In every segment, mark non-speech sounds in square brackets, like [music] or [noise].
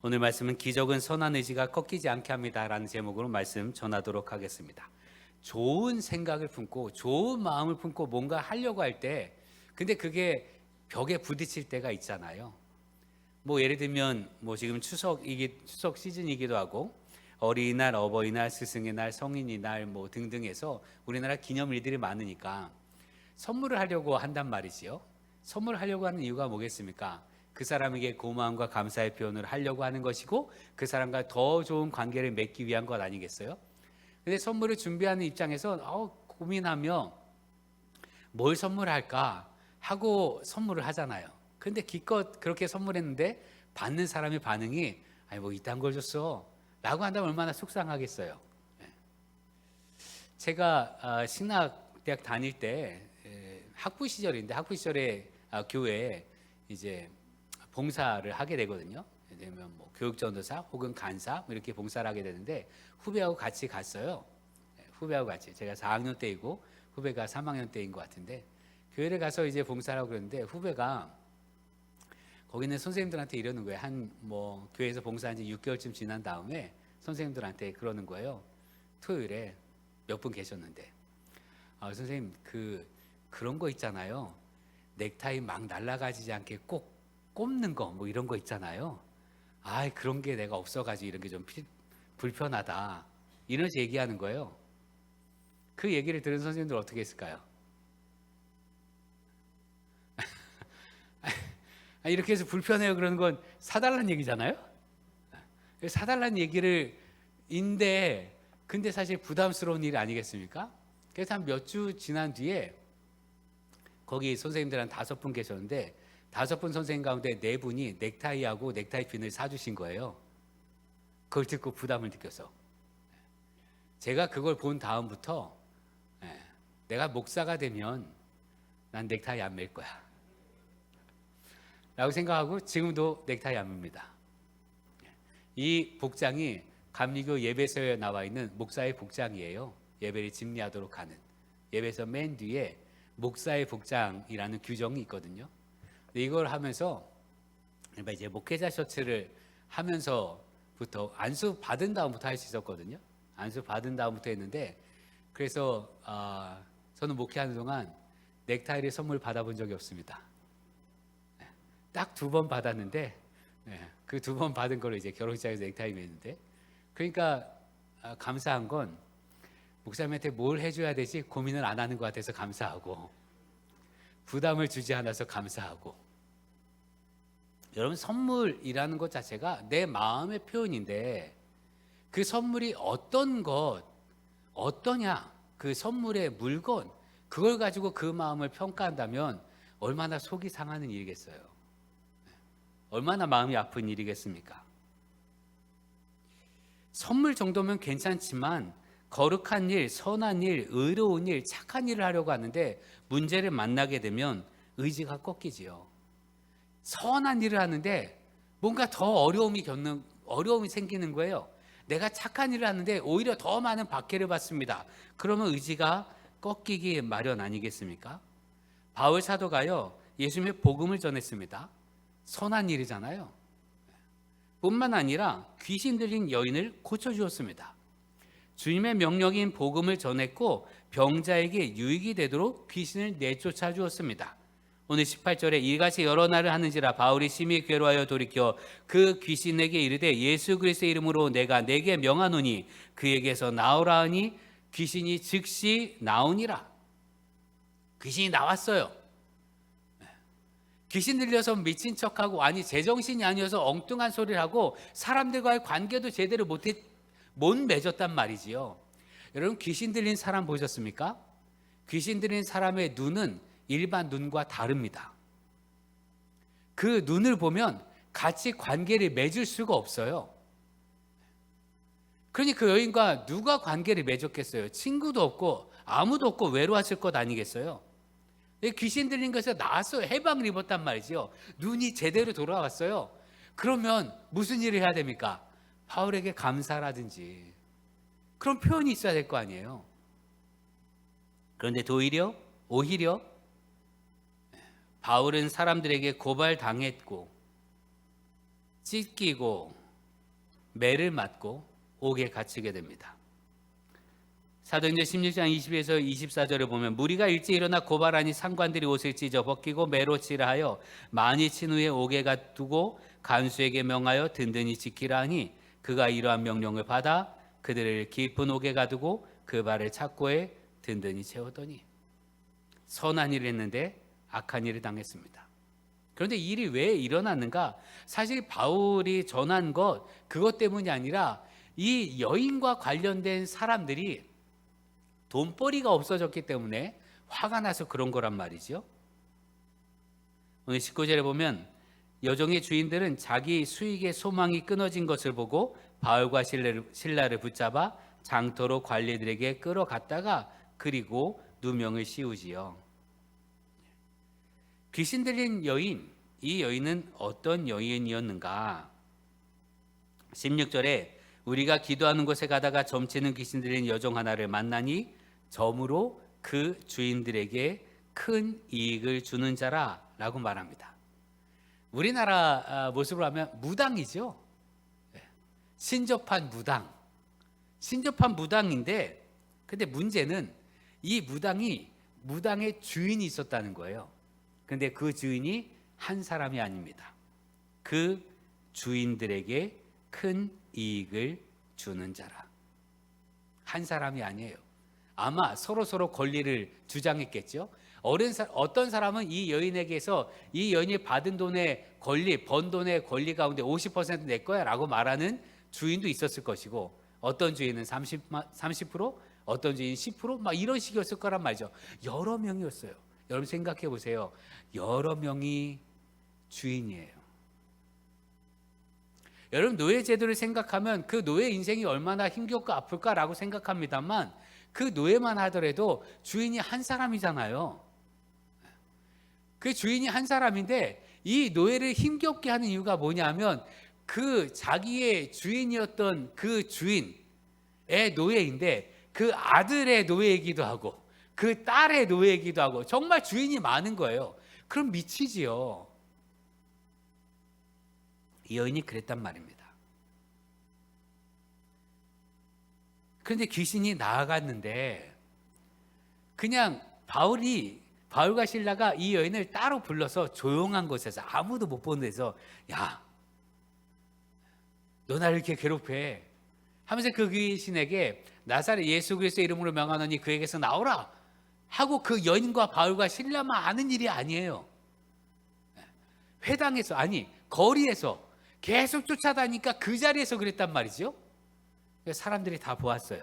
오늘 말씀은 기적은 선한 의지가 꺾이지 않게 합니다라는 제목으로 말씀 전하도록 하겠습니다. 좋은 생각을 품고 좋은 마음을 품고 뭔가 하려고 할 때 근데 그게 벽에 부딪힐 때가 있잖아요. 뭐 예를 들면 뭐 지금 추석이기 추석 시즌이기도 하고 어린이날, 어버이날, 스승의 날, 성인의 날뭐 등등해서 우리나라 기념일들이 많으니까 선물을 하려고 한단 말이지요. 선물을 하려고 하는 이유가 뭐겠습니까? 그 사람에게 고마움과 감사의 표현을 하려고 하는 것이고 그 사람과 더 좋은 관계를 맺기 위한 것 아니겠어요? 근데 선물을 준비하는 입장에서 어, 고민하며 뭘 선물할까 하고 선물을 하잖아요. 근데 기껏 그렇게 선물했는데 받는 사람의 반응이 아니 뭐 이딴 걸 줬어 라고 한다면 얼마나 속상하겠어요. 예. 제가 아, 신학 대학 다닐 때 에, 학부 시절인데 학부 시절에 아, 교회에 이제 봉사를 하게 되거든요. 들면 뭐 교육전도사 혹은 간사 뭐 이렇게 봉사를 하게 되는데 후배하고 같이 갔어요. 예, 후배하고 같이 제가 4학년 때이고 후배가 3학년 때인 것 같은데 교회를 가서 이제 봉사를 하고 그러는데 후배가 거기 있는 선생님들한테 이러는 거예요. 한 뭐 교회에서 봉사한 지 6개월쯤 지난 다음에 선생님들한테 그러는 거예요. 토요일에 몇 분 계셨는데 아, 선생님 그 그런 거 있잖아요. 넥타이 막 날아가지 않게 꼭 꼽는 거 뭐 이런 거 있잖아요. 아, 그런 게 내가 없어가지고 이런 게 좀 불편하다. 이러면서 얘기하는 거예요. 그 얘기를 들은 선생님들 어떻게 했을까요? [laughs] 아, 이렇게 해서 불편해요 그러는 건 사달란 얘기잖아요. 사달란 얘기를 인데 근데 사실 부담스러운 일 아니겠습니까? 그래서 한 몇 주 지난 뒤에 거기 선생님들 한 다섯 분 계셨는데 다섯 분 선생님 가운데 네 분이 넥타이하고 넥타이 핀을 사주신 거예요. 그걸 듣고 부담을 느껴서 제가 그걸 본 다음부터 예, 내가 목사가 되면 난 넥타이 안 맬 거야. 라고 생각하고 지금도 넥타이 안 맵니다. 이 복장이 감리교 예배서에 나와 있는 목사의 복장이에요. 예배를 집리하도록 하는 예배서 맨 뒤에 목사의 복장이라는 규정이 있거든요. 이걸 하면서 이제 목회자 셔츠를 하면서부터 안수 받은 다음부터 할 수 있었거든요. 안수 받은 다음부터 했는데 그래서 아, 저는 목회하는 동안 넥타이를 선물 받아본 적이 없습니다. 딱 두 번 받았는데 그두 번 받은 걸로 이제 결혼식장에서 넥타이 맸는데 그러니까 아, 감사한 건 목사님한테 뭘 해줘야 되지 고민을 안 하는 것 같아서 감사하고 부담을 주지 않아서 감사하고 여러분 선물이라는 것 자체가 내 마음의 표현인데 그 선물이 어떤 것 어떠냐 그 선물의 물건 그걸 가지고 그 마음을 평가한다면 얼마나 속이 상하는 일이겠어요. 얼마나 마음이 아픈 일이겠습니까? 선물 정도면 괜찮지만 거룩한 일, 선한 일, 의로운 일, 착한 일을 하려고 하는데 문제를 만나게 되면 의지가 꺾이지요. 선한 일을 하는데 뭔가 더 어려움이 겪는 어려움이 생기는 거예요. 내가 착한 일을 하는데 오히려 더 많은 박해를 받습니다. 그러면 의지가 꺾이기 마련 아니겠습니까? 바울 사도가요 예수님의 복음을 전했습니다. 선한 일이잖아요. 뿐만 아니라 귀신 들린 여인을 고쳐 주었습니다. 주님의 명령인 복음을 전했고 병자에게 유익이 되도록 귀신을 내쫓아 주었습니다. 오늘 18절에 이같이 여러 날을 하는지라 바울이 심히 괴로하여 돌이켜 그 귀신에게 이르되 예수 그리스도의 이름으로 내가 내게 명하노니 그에게서 나오라 하니 귀신이 즉시 나오니라. 귀신이 나왔어요. 귀신 들려서 미친 척하고 아니 제정신이 아니어서 엉뚱한 소리를 하고 사람들과의 관계도 제대로 못했 못 맺었단 말이지요. 여러분 귀신 들린 사람 보셨습니까? 귀신 들린 사람의 눈은 일반 눈과 다릅니다. 그 눈을 보면 같이 관계를 맺을 수가 없어요. 그러니 그 여인과 누가 관계를 맺었겠어요? 친구도 없고 아무도 없고 외로웠을 것 아니겠어요? 귀신 들린 것에서 나왔어요. 해방을 입었단 말이죠. 눈이 제대로 돌아왔어요. 그러면 무슨 일을 해야 됩니까? 바울에게 감사라든지 그런 표현이 있어야 될 거 아니에요. 그런데 도리어 오히려 바울은 사람들에게 고발당했고 찢기고 매를 맞고 옥에 갇히게 됩니다. 사도행전 16장 20에서 24절에 보면 무리가 일찍 일어나 고발하니 상관들이 옷을 찢어 벗기고 매로 칠하여 많이 친 후에 옥에 가두고 간수에게 명하여 든든히 지키라 하니 그가 이러한 명령을 받아 그들을 깊은 옥에 가두고 그 발을 착고에 든든히 채우더니 선한 일을 했는데 악한 일을 당했습니다. 그런데 이 일이 왜 일어났는가? 사실 바울이 전한 것 그것 때문이 아니라 이 여인과 관련된 사람들이 돈벌이가 없어졌기 때문에 화가 나서 그런 거란 말이죠. 오늘 19절에 보면 여종의 주인들은 자기 수익의 소망이 끊어진 것을 보고 바울과 신라를, 붙잡아 장터로 관리들에게 끌어갔다가 그리고 누명을 씌우지요. 귀신 들린 여인, 이 여인은 어떤 여인이었는가? 16절에 우리가 기도하는 곳에 가다가 점치는 귀신 들린 여종 하나를 만나니 점으로 그 주인들에게 큰 이익을 주는 자라라고 말합니다. 우리나라 아, 모습으로 하면 무당이죠. 예. 신접한 무당. 신접한 무당인데 근데 문제는 이 무당이 무당의 주인이 있었다는 거예요. 근데 그 주인이 한 사람이 아닙니다. 그 주인들에게 큰 이익을 주는 자라. 한 사람이 아니에요. 아마 서로 서로 권리를 주장했겠죠. 어른 사, 어떤 사람은 이 여인에게서 이 여인이 받은 돈의 권리, 번 돈의 권리 가운데 50%내 거야라고 말하는 주인도 있었을 것이고 어떤 주인은 30, 30% 어떤 주인 10%막 이런 식이었을 거란 말이죠. 여러 명이었어요. 여러분 생각해 보세요. 여러 명이 주인이에요. 여러분 노예 제도를 생각하면 그 노예 인생이 얼마나 힘겹고 아플까라고 생각합니다만 그 노예만 하더라도 주인이 한 사람이잖아요. 그 주인이 한 사람인데 이 노예를 힘겹게 하는 이유가 뭐냐면 그 자기의 주인이었던 그 주인의 노예인데 그 아들의 노예이기도 하고 그 딸의 노예이기도 하고 정말 주인이 많은 거예요. 그럼 미치지요. 이 여인이 그랬단 말입니다. 그런데 귀신이 나아갔는데 그냥 바울이 바울과 신라가 이 여인을 따로 불러서 조용한 곳에서 아무도 못 보는 데서 야, 너 나를 이렇게 괴롭해 하면서 그 귀신에게 나사렛 예수 그리스도 이름으로 명하노니 그에게서 나오라 하고 그 여인과 바울과 신라만 아는 일이 아니에요. 회당에서 아니 거리에서 계속 쫓아다니까 그 자리에서 그랬단 말이죠. 사람들이 다 보았어요.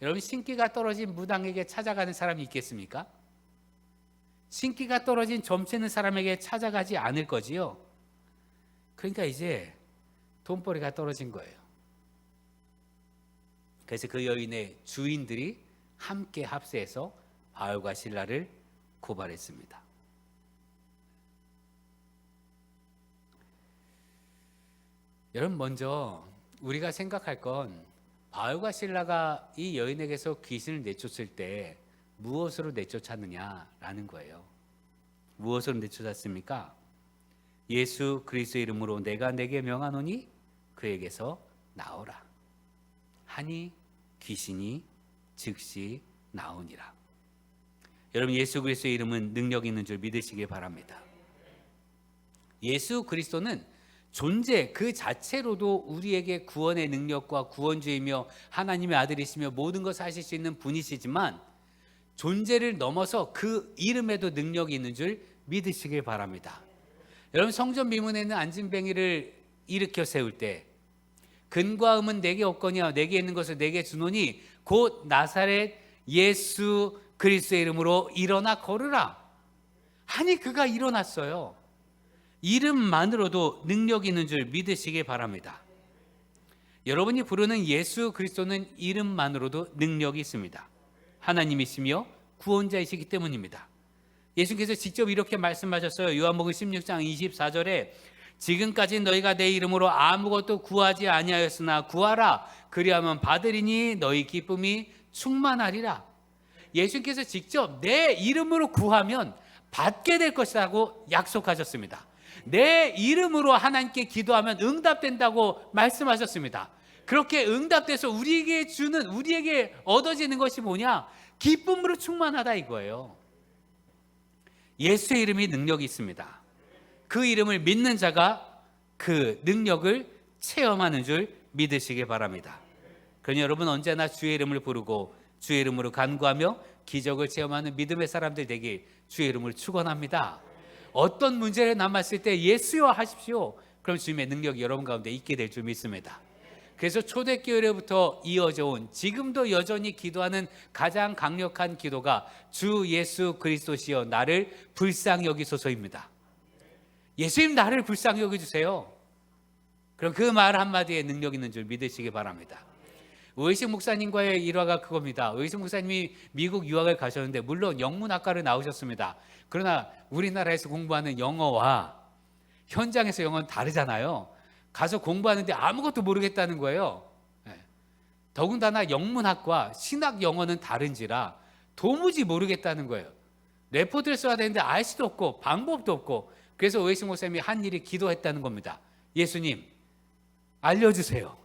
여러분 신기가 떨어진 무당에게 찾아가는 사람이 있겠습니까? 신기가 떨어진 점치는 사람에게 찾아가지 않을 거지요. 그러니까 이제 돈벌이가 떨어진 거예요. 그래서 그 여인의 주인들이 함께 합세해서 바울과 신라를 고발했습니다. 여러분 먼저 우리가 생각할 건 바울과 신라가 이 여인에게서 귀신을 내쫓을 때 무엇으로 내쫓았느냐라는 거예요. 무엇으로 내쫓았습니까? 예수 그리스도 이름으로 내가 내게 명하노니 그에게서 나오라. 하니 귀신이 즉시 나오니라. 여러분 예수 그리스도의 이름은 능력 있는 줄 믿으시기 바랍니다. 예수 그리스도는 존재 그 자체로도 우리에게 구원의 능력과 구원주이며 하나님의 아들이시며 모든 것을 하실 수 있는 분이시지만 존재를 넘어서 그 이름에도 능력이 있는 줄 믿으시길 바랍니다. 여러분 성전 미문에는 안진뱅이를 일으켜 세울 때 근과 음은 내게 없거니와 내게 있는 것을 내게 주노니 곧 나사렛 예수 그리스도의 이름으로 일어나 걸으라 하니 그가 일어났어요. 이름만으로도 능력 있는 줄 믿으시기 바랍니다. 여러분이 부르는 예수 그리스도는 이름만으로도 능력이 있습니다. 하나님이시며 구원자이시기 때문입니다. 예수께서 직접 이렇게 말씀하셨어요. 요한복음 16장 24절에 지금까지 너희가 내 이름으로 아무것도 구하지 아니하였으나 구하라 그리하면 받으리니 너희 기쁨이 충만하리라. 예수께서 직접 내 이름으로 구하면 받게 될 것이라고 약속하셨습니다. 내 이름으로 하나님께 기도하면 응답된다고 말씀하셨습니다. 그렇게 응답돼서 우리에게 주는 우리에게 얻어지는 것이 뭐냐? 기쁨으로 충만하다 이거예요. 예수의 이름이 능력이 있습니다. 그 이름을 믿는 자가 그 능력을 체험하는 줄 믿으시기 바랍니다. 그러니 여러분 언제나 주의 이름을 부르고 주의 이름으로 간구하며 기적을 체험하는 믿음의 사람들 되길 주의 이름을 축원합니다. 어떤 문제를 남았을 때 예수여 하십시오. 그럼 주님의 능력이 여러분 가운데 있게 될 줄 믿습니다. 그래서 초대교회로부터 이어져 온 지금도 여전히 기도하는 가장 강력한 기도가 주 예수 그리스도시여 나를 불쌍히 여기소서입니다. 예수님 나를 불쌍히 여겨주세요. 그럼 그 말 한마디에 능력 있는 줄 믿으시기 바랍니다. 의식 목사님과의 일화가 그겁니다. 의식 목사님이 미국 유학을 가셨는데 물론 영문학과를 나오셨습니다. 그러나 우리나라에서 공부하는 영어와 현장에서 영어는 다르잖아요. 가서 공부하는데 아무것도 모르겠다는 거예요. 예. 더군다나 영문학과 신학 영어는 다른지라 도무지 모르겠다는 거예요. 레포트를 써야 되는데 알 수도 없고 방법도 없고 그래서 오해식 목사님이 한 일이 기도했다는 겁니다. 예수님 알려주세요.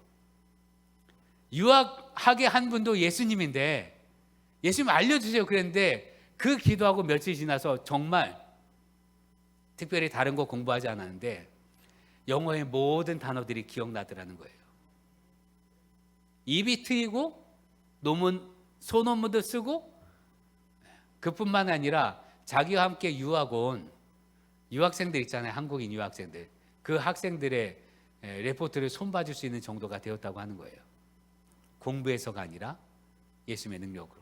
유학하게 한 분도 예수님인데 예수님 알려주세요 그랬는데 그 기도하고 며칠 지나서 정말 특별히 다른 거 공부하지 않았는데 영어의 모든 단어들이 기억나더라는 거예요. 입이 트이고 논문 소논문도 쓰고 그뿐만 아니라 자기와 함께 유학 온 유학생들 있잖아요. 한국인 유학생들. 그 학생들의 레포트를 손봐줄 수 있는 정도가 되었다고 하는 거예요. 공부해서가 아니라 예수님의 능력으로.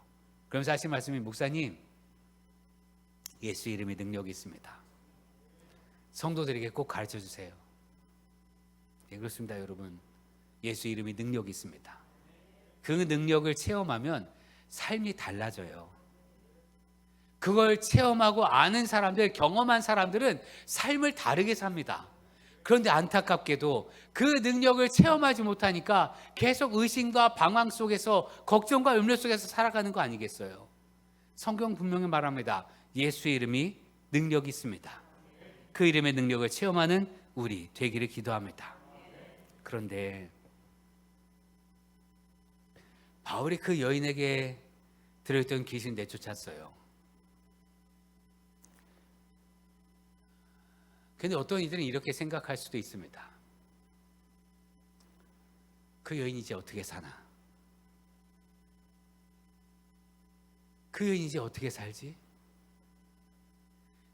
그러면서 하신 말씀이 목사님 예수 이름의 능력이 있습니다. 성도들에게 꼭 가르쳐 주세요. 네, 그렇습니다, 여러분. 예수 이름이 능력이 있습니다. 그 능력을 체험하면 삶이 달라져요. 그걸 체험하고 아는 사람들, 경험한 사람들은 삶을 다르게 삽니다. 그런데 안타깝게도 그 능력을 체험하지 못하니까 계속 의심과 방황 속에서 걱정과 염려 속에서 살아가는 거 아니겠어요? 성경 분명히 말합니다. 예수의 이름이 능력이 있습니다. 그 이름의 능력을 체험하는 우리 되기를 기도합니다. 그런데 바울이 그 여인에게 들어있던 귀신 내쫓았어요. 근데 어떤 이들은 이렇게 생각할 수도 있습니다. 그 여인이 이제 어떻게 사나? 그 여인이 이제 어떻게 살지?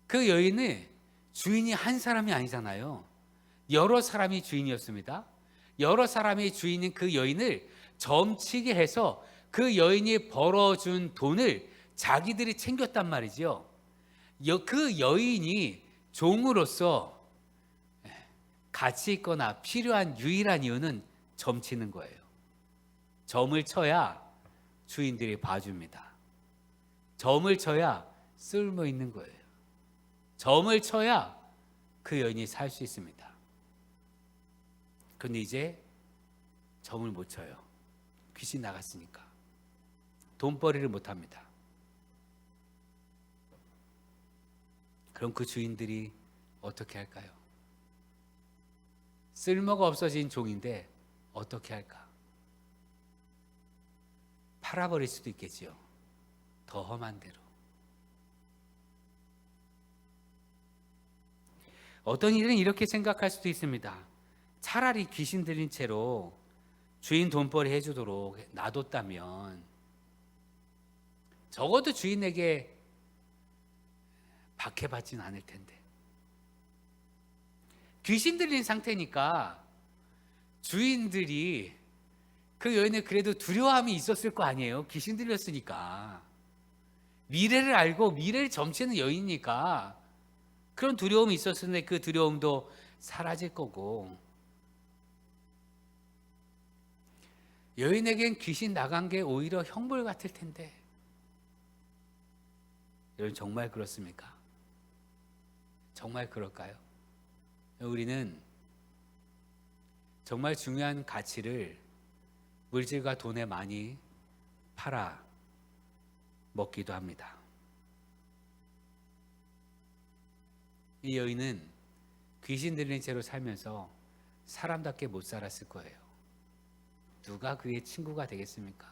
그 여인은 주인이 한 사람이 아니잖아요. 여러 사람이 주인이었습니다. 여러 사람이 주인인 그 여인을 점치게 해서 그 여인이 벌어준 돈을 자기들이 챙겼단 말이죠. 그 여인이 종으로서 가치 있거나 필요한 유일한 이유는 점치는 거예요. 점을 쳐야 주인들이 봐줍니다. 점을 쳐야 쓸모 있는 거예요. 점을 쳐야 그 여인이 살 수 있습니다. 근데 이제 점을 못 쳐요. 귀신 나갔으니까. 돈벌이를 못 합니다. 그럼 그 주인들이 어떻게 할까요? 쓸모가 없어진 종인데 어떻게 할까? 팔아버릴 수도 있겠지요. 더 험한 대로. 어떤 이들은 이렇게 생각할 수도 있습니다. 차라리 귀신 들린 채로 주인 돈벌이 해주도록 놔뒀다면 적어도 주인에게 박해받진 않을 텐데. 귀신 들린 상태니까 주인들이 그 여인을 그래도 두려움이 있었을 거 아니에요. 귀신 들렸으니까. 미래를 알고 미래를 점치는 여인이니까 그런 두려움이 있었을 텐데 그 두려움도 사라질 거고 여인에겐 귀신 나간 게 오히려 형벌 같을 텐데. 여러분 정말 그렇습니까? 정말 그럴까요? 우리는 정말 중요한 가치를 물질과 돈에 많이 팔아 먹기도 합니다. 이 여인은 귀신 들린 채로 살면서 사람답게 못 살았을 거예요. 누가 그의 친구가 되겠습니까?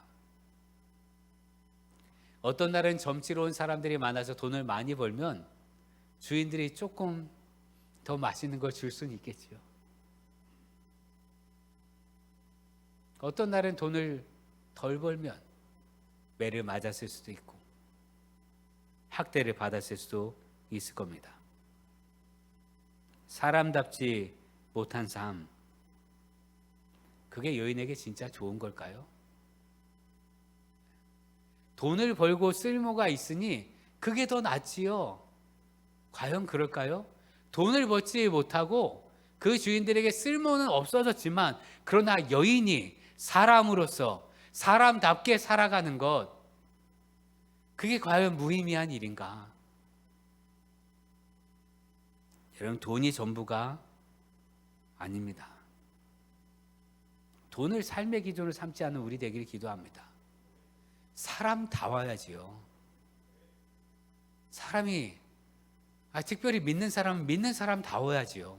어떤 날은 점치러 온 사람들이 많아서 돈을 많이 벌면 주인들이 조금 더 맛있는 걸 줄 수는 있겠지요. 어떤 날은 돈을 덜 벌면 매를 맞았을 수도 있고 학대를 받았을 수도 있을 겁니다. 사람답지 못한 삶, 그게 여인에게 진짜 좋은 걸까요? 돈을 벌고 쓸모가 있으니 그게 더 낫지요. 과연 그럴까요? 돈을 벌지 못하고 그 주인들에게 쓸모는 없어졌지만 그러나 여인이 사람으로서 사람답게 살아가는 것 그게 과연 무의미한 일인가? 여러분 돈이 전부가 아닙니다. 돈을 삶의 기준으로 삼지 않는 우리 되기를 기도합니다. 사람다워야지요. 사람이 아, 특별히 믿는 사람은 믿는 사람다워야지요.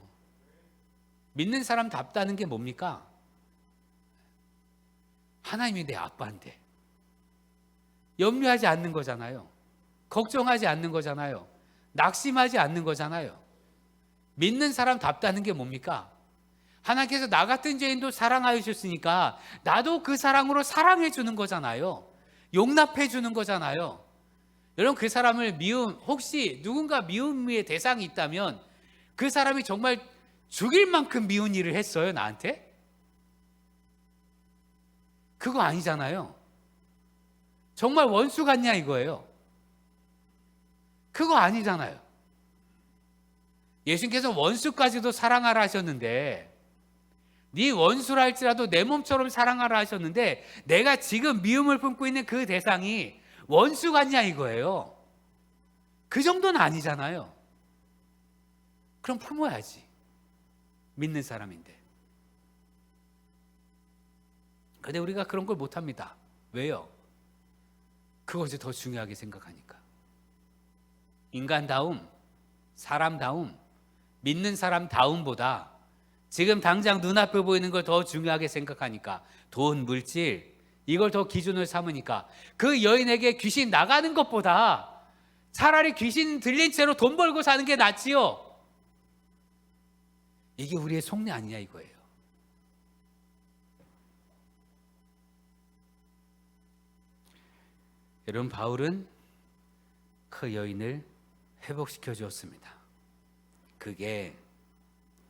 믿는 사람 답다는 게 뭡니까? 하나님이 내 아빠인데 염려하지 않는 거잖아요. 걱정하지 않는 거잖아요. 낙심하지 않는 거잖아요. 믿는 사람 답다는 게 뭡니까? 하나님께서 나 같은 죄인도 사랑하여 주셨으니까 나도 그 사랑으로 사랑해 주는 거잖아요. 용납해 주는 거잖아요. 여러분 그 사람을 미움 혹시 누군가 미움의 대상이 있다면 그 사람이 정말 죽일 만큼 미운 일을 했어요, 나한테? 그거 아니잖아요. 정말 원수 같냐 이거예요. 그거 아니잖아요. 예수님께서 원수까지도 사랑하라 하셨는데 네 원수라 할지라도 내 몸처럼 사랑하라 하셨는데 내가 지금 미움을 품고 있는 그 대상이 원수 같냐 이거예요. 그 정도는 아니잖아요. 그럼 품어야지. 믿는 사람인데. 근데 우리가 그런 걸 못합니다. 왜요? 그것이 더 중요하게 생각하니까. 인간다움, 사람다움, 믿는 사람다움보다 지금 당장 눈앞에 보이는 걸 더 중요하게 생각하니까 돈, 물질 이걸 더 기준을 삼으니까 그 여인에게 귀신 나가는 것보다 차라리 귀신 들린 채로 돈 벌고 사는 게 낫지요. 이게 우리의 속내 아니냐 이거예요. 여러분 바울은 그 여인을 회복시켜 주었습니다. 그게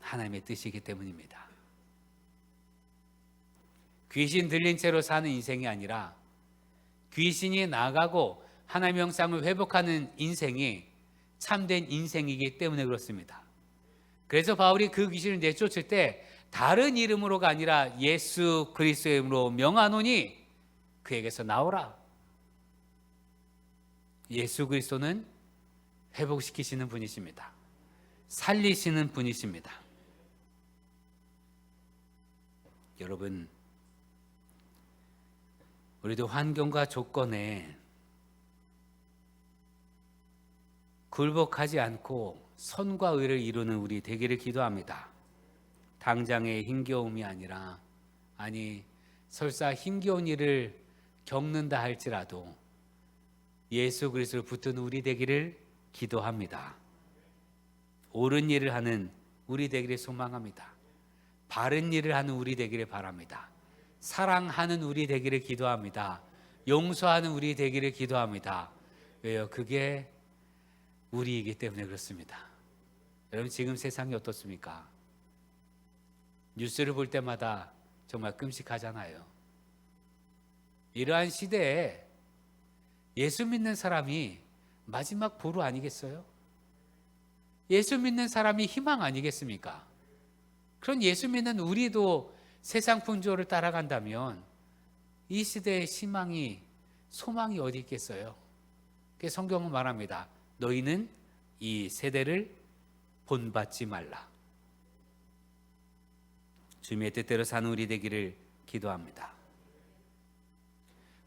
하나님의 뜻이기 때문입니다. 귀신 들린 채로 사는 인생이 아니라 귀신이 나가고 하나님의 형상을 회복하는 인생이 참된 인생이기 때문에 그렇습니다. 그래서 바울이 그 귀신을 내쫓을 때 다른 이름으로가 아니라 예수 그리스도의 이름으로 명하노니 그에게서 나오라. 예수 그리스도는 회복시키시는 분이십니다. 살리시는 분이십니다. 여러분, 우리도 환경과 조건에 굴복하지 않고 선과 의를 이루는 우리 되기를 기도합니다. 당장의 힘겨움이 아니라 아니 설사 힘겨운 일을 겪는다 할지라도 예수 그리스도를 붙든 우리 되기를 기도합니다. 옳은 일을 하는 우리 되기를 소망합니다. 바른 일을 하는 우리 되기를 바랍니다. 사랑하는 우리 되기를 기도합니다. 용서하는 우리 되기를 기도합니다. 왜요? 그게 우리이기 때문에 그렇습니다. 여러분 지금 세상이 어떻습니까? 뉴스를 볼 때마다 정말 끔찍하잖아요. 이러한 시대에 예수 믿는 사람이 마지막 보루 아니겠어요? 예수 믿는 사람이 희망 아니겠습니까? 그런 예수 믿는 우리도 세상 풍조를 따라간다면 이 시대의 희망이 소망이 어디 있겠어요? 성경은 말합니다. 너희는 이 세대를 본받지 말라. 주님의 뜻대로 사는 우리 되기를 기도합니다.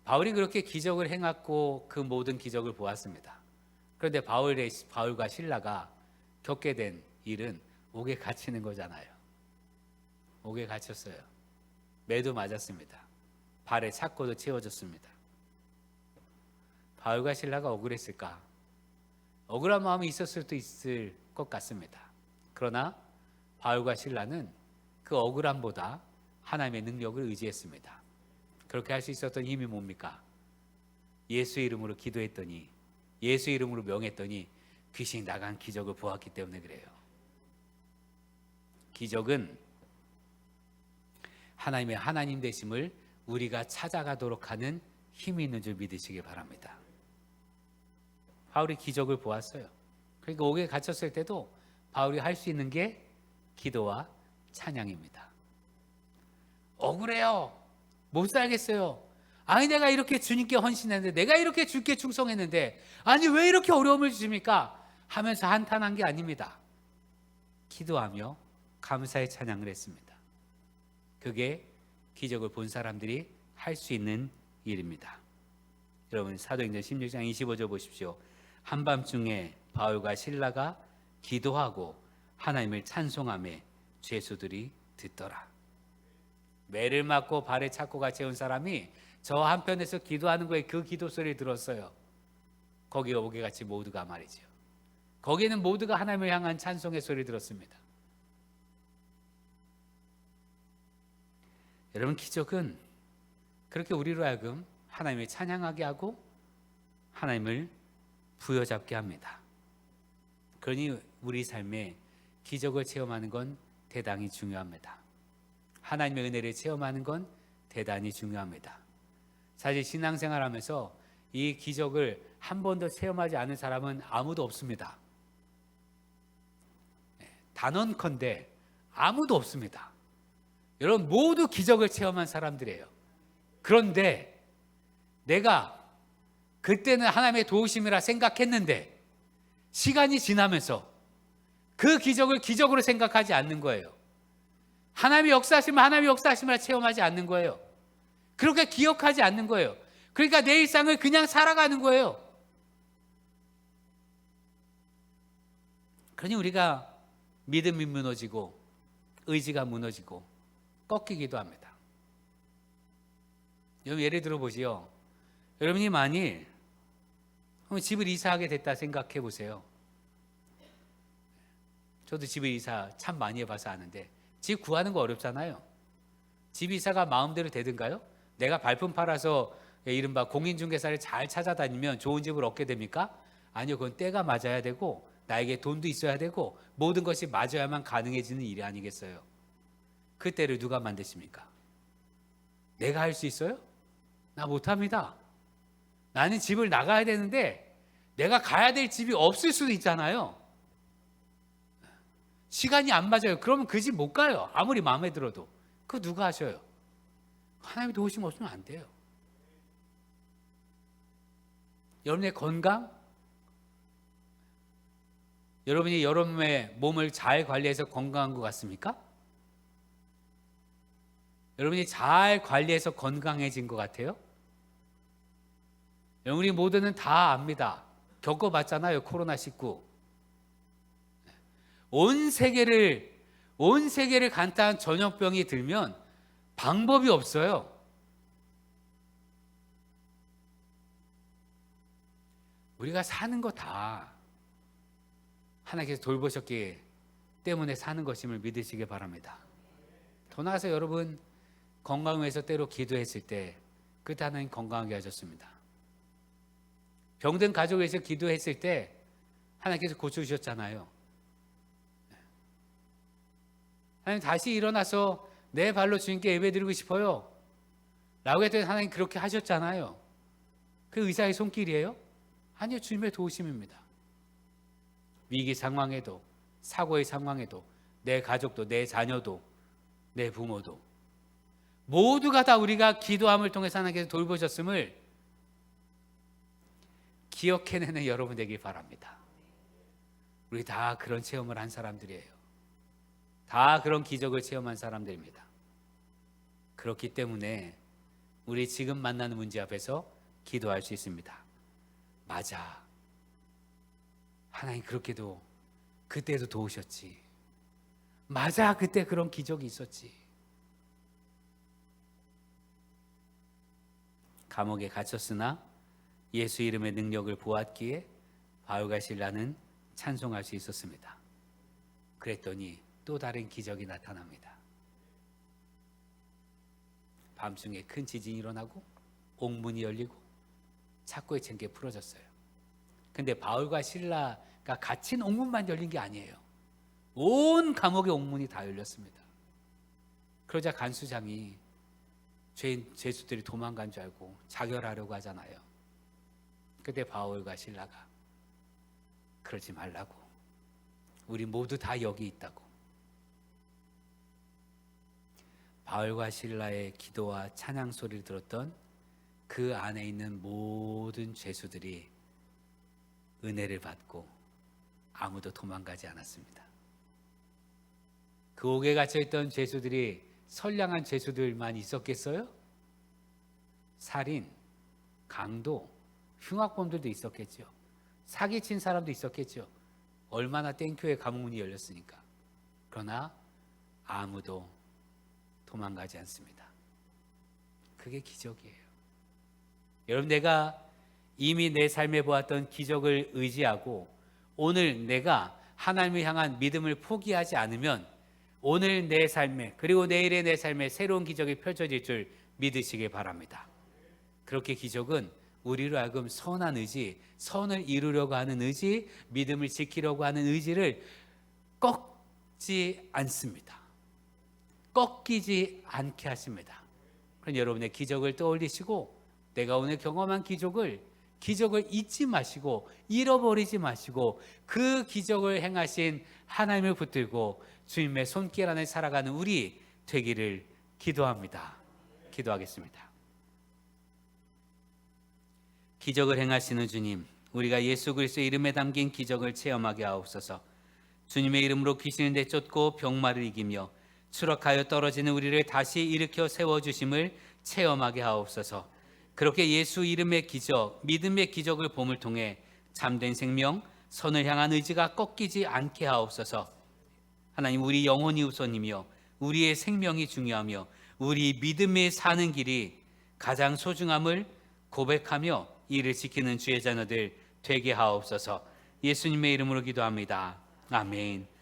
바울이 그렇게 기적을 행했고 그 모든 기적을 보았습니다. 그런데 바울의 바울과 신라가 겪게 된 일은 옥에 갇히는 거잖아요. 옥에 갇혔어요. 매도 맞았습니다. 발에 착고도 채워졌습니다. 바울과 신라가 억울했을까? 억울한 마음이 있었을 수도 있을 것 같습니다. 그러나 바울과 신라는 그 억울함보다 하나님의 능력을 의지했습니다. 그렇게 할 수 있었던 힘이 뭡니까? 예수 이름으로 기도했더니 예수 이름으로 명했더니 귀신이 나간 기적을 보았기 때문에 그래요. 기적은 하나님의 하나님 되심을 우리가 찾아가도록 하는 힘이 있는 줄 믿으시기 바랍니다. 바울이 기적을 보았어요. 그러니까 옥에 갇혔을 때도 바울이 할 수 있는 게 기도와 찬양입니다. 억울해요. 못 살겠어요. 아니 내가 이렇게 주님께 헌신했는데 내가 이렇게 주께 충성했는데 아니 왜 이렇게 어려움을 주십니까? 하면서 한탄한 게 아닙니다. 기도하며 감사의 찬양을 했습니다. 그게 기적을 본 사람들이 할 수 있는 일입니다. 여러분 사도행전 16장 25절 보십시오. 한밤중에 바울과 신라가 기도하고 하나님을 찬송함에 죄수들이 듣더라. 매를 맞고 발에 착고가 채운 사람이 저 한편에서 기도하는 거에 그 기도 소리를 들었어요. 거기 오게 같이 모두가 말이죠. 거기는 모두가 하나님을 향한 찬송의 소리를 들었습니다. 여러분 기적은 그렇게 우리로 하여금 하나님을 찬양하게 하고 하나님을 부여잡게 합니다. 그러니 우리 삶에 기적을 체험하는 건 대단히 중요합니다. 하나님의 은혜를 체험하는 건 대단히 중요합니다. 사실 신앙생활 하면서 이 기적을 한 번도 체험하지 않은 사람은 아무도 없습니다. 네, 단언컨대 아무도 없습니다. 여러분 모두 기적을 체험한 사람들이에요. 그런데 내가 그때는 하나님의 도우심이라 생각했는데 시간이 지나면서 그 기적을 기적으로 생각하지 않는 거예요. 하나님의 역사하심을 하나님의 역사하심을 체험하지 않는 거예요. 그렇게 기억하지 않는 거예요. 그러니까 내 일상을 그냥 살아가는 거예요. 그러니 우리가 믿음이 무너지고 의지가 무너지고 꺾이기도 합니다. 여러분 예를 들어 보지요. 여러분이 만일 집을 이사하게 됐다 생각해 보세요. 저도 집을 이사 참 많이 해봐서 아는데 집 구하는 거 어렵잖아요. 집 이사가 마음대로 되든가요? 내가 발품 팔아서 이른바 공인중개사를 잘 찾아다니면 좋은 집을 얻게 됩니까? 아니요, 그건 때가 맞아야 되고 나에게 돈도 있어야 되고 모든 것이 맞아야만 가능해지는 일이 아니겠어요. 그 때를 누가 만드십니까? 내가 할 수 있어요? 나 못합니다. 나는 집을 나가야 되는데 내가 가야 될 집이 없을 수도 있잖아요. 시간이 안 맞아요. 그러면 그 집 못 가요. 아무리 마음에 들어도. 그거 누가 하셔요? 하나님의 도우심 없으면 안 돼요. 여러분의 건강? 여러분이 여러분의 몸을 잘 관리해서 건강한 것 같습니까? 여러분이 잘 관리해서 건강해진 것 같아요? 우리 모두는 다 압니다. 겪어봤잖아요. 코로나19. 온 세계를, 온 세계를 간단한 전염병이 들면 방법이 없어요. 우리가 사는 거 다 하나님께서 돌보셨기 때문에 사는 것임을 믿으시기 바랍니다. 더 나아가서 여러분 건강을 위해서 때로 기도했을 때 그때 하나님 건강하게 하셨습니다. 병든 가족을 위해서 기도했을 때 하나님께서 고쳐주셨잖아요. 하나님 다시 일어나서 내 발로 주님께 예배드리고 싶어요. 라고 했더니 하나님 그렇게 하셨잖아요. 그 의사의 손길이에요? 아니요, 주님의 도우심입니다. 위기 상황에도, 사고의 상황에도, 내 가족도, 내 자녀도, 내 부모도, 모두가 다 우리가 기도함을 통해서 하나님께서 돌보셨음을 기억해내는 여러분 되길 바랍니다. 우리 다 그런 체험을 한 사람들이에요. 다 그런 기적을 체험한 사람들입니다. 그렇기 때문에 우리 지금 만나는 문제 앞에서 기도할 수 있습니다. 맞아. 하나님 그렇게도 그때도 도우셨지. 맞아, 그때 그런 기적이 있었지. 감옥에 갇혔으나 예수 이름의 능력을 보았기에 바울과 신라는 찬송할 수 있었습니다. 그랬더니 또 다른 기적이 나타납니다. 밤중에 큰 지진이 일어나고 옥문이 열리고 챈게 풀어졌어요. 근데 바울과 신라가 갇힌 옥문만 열린 게 아니에요. 온 감옥의 옥문이 다 열렸습니다. 그러자 간수장이 죄인 죄수들이 도망간 줄 알고 자결하려고 하잖아요. 그때 바울과 신라가 그러지 말라고. 우리 모두 다 여기 있다고. 바울과 신라의 기도와 찬양 소리를 들었던 그 안에 있는 모든 죄수들이 은혜를 받고 아무도 도망가지 않았습니다. 그 옥에 갇혀 있던 죄수들이 선량한 죄수들만 있었겠어요? 살인, 강도, 흉악범들도 있었겠죠. 사기친 사람도 있었겠죠. 얼마나 땡큐의 감옥문이 열렸으니까. 그러나 아무도 도망가지 않습니다. 그게 기적이에요. 여러분 내가 이미 내 삶에 보았던 기적을 의지하고 오늘 내가 하나님을 향한 믿음을 포기하지 않으면 오늘 내 삶에 그리고 내일의 내 삶에 새로운 기적이 펼쳐질 줄 믿으시길 바랍니다. 그렇게 기적은 우리로 하여금 선한 의지, 선을 이루려고 하는 의지, 믿음을 지키려고 하는 의지를 꺾지 않습니다. 꺾이지 않게 하십니다. 그럼 여러분의 기적을 떠올리시고 내가 오늘 경험한 기적을 기적을 잊지 마시고 잃어버리지 마시고 그 기적을 행하신 하나님을 붙들고 주님의 손길 안에 살아가는 우리 되기를 기도합니다. 기도하겠습니다. 기적을 행하시는 주님, 우리가 예수 그리스도의 이름에 담긴 기적을 체험하게 하옵소서. 주님의 이름으로 귀신을 내쫓고 병마를 이기며 추락하여 떨어지는 우리를 다시 일으켜 세워 주심을 체험하게 하옵소서. 그렇게 예수 이름의 기적, 믿음의 기적을 봄을 통해 참된 생명, 선을 향한 의지가 꺾이지 않게 하옵소서. 하나님 우리 영혼이 우선이며 우리의 생명이 중요하며 우리 믿음에 사는 길이 가장 소중함을 고백하며 이를 지키는 주의 자녀들 되게 하옵소서. 예수님의 이름으로 기도합니다. 아멘.